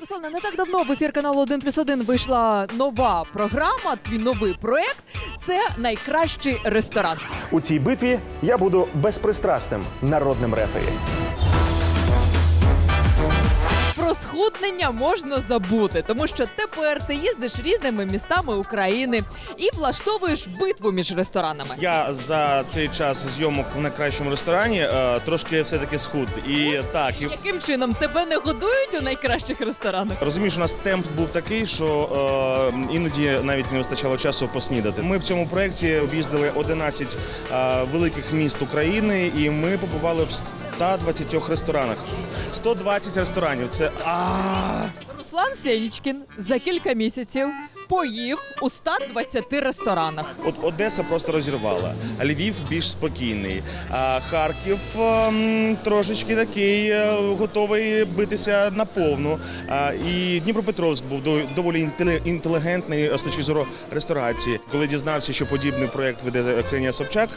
Руслана, не так давно в ефір каналу 1 плюс 1 вийшла нова програма, твій новий проект. Це найкращий ресторан. У цій битві я буду безпристрасним народним рефері. Про можна забути, тому що тепер ти їздиш різними містами України і влаштовуєш битву між ресторанами. Я за цей час зйомок в найкращому ресторані е, трошки все-таки схуд. І так, і Яким чином тебе не годують у найкращих ресторанах? розумієш, у нас темп був такий, що е, іноді навіть не вистачало часу поснідати. Ми в цьому проєкті об'їздили 11 е, великих міст України, і ми побували в 120 ресторанах. 120 ресторанів. Це а Руслан Сєнічкін за кілька місяців поїв у 120 ресторанах. От Одеса просто розірвала. а Львів більш спокійний. А Харків ем, трошечки такий е, готовий битися на повну. А, І Дніпропетровськ був до- доволі інтеле- інтелігентний з точки зору ресторації. Коли дізнався, що подібний проект веде Ксенія Собчак.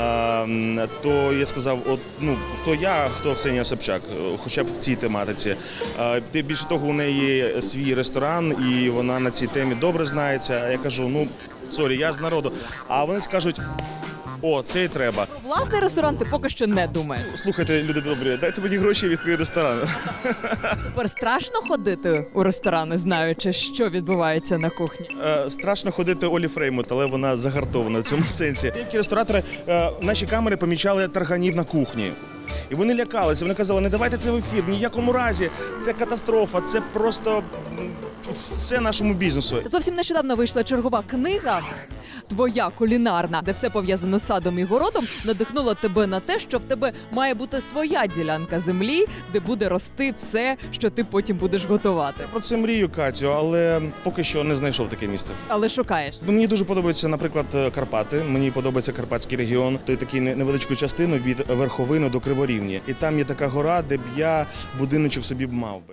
Ем, То я сказав, от ну хто я, хто Ксенія Собчак, е, хоча б в цій тематиці. Е, Ти більше того, у неї свій ресторан, і вона на цій темі добре знається. А Я кажу, ну сорі, я з народу. А вони скажуть: о, це і треба. Власний ресторан ти поки що не думаєш. Слухайте, люди добрі, дайте мені гроші і відкрию ресторан. Тепер страшно ходити у ресторани, знаючи, що відбувається на кухні. Е, Страшно ходити Олі Фреймут, але вона загартована в цьому сенсі. Деякі ресторатори е, наші камери помічали тарганів на кухні. І вони лякалися. Вони казали, не давайте це в ефір, ні в якому разі. Це катастрофа, це просто все нашому бізнесу. Зовсім нещодавно вийшла чергова книга. Твоя кулінарна, де все пов'язано з садом і городом, надихнула тебе на те, що в тебе має бути своя ділянка землі, де буде рости все, що ти потім будеш готувати. Про це мрію, Катю, але поки що не знайшов таке місце. Але шукаєш. Мені дуже подобаються, наприклад, е, Карпати. Мені подобається Карпатський регіон. Той такий невеличку частину від верховини до Криворівні. І там є така гора, де б я будиночок собі б мав би.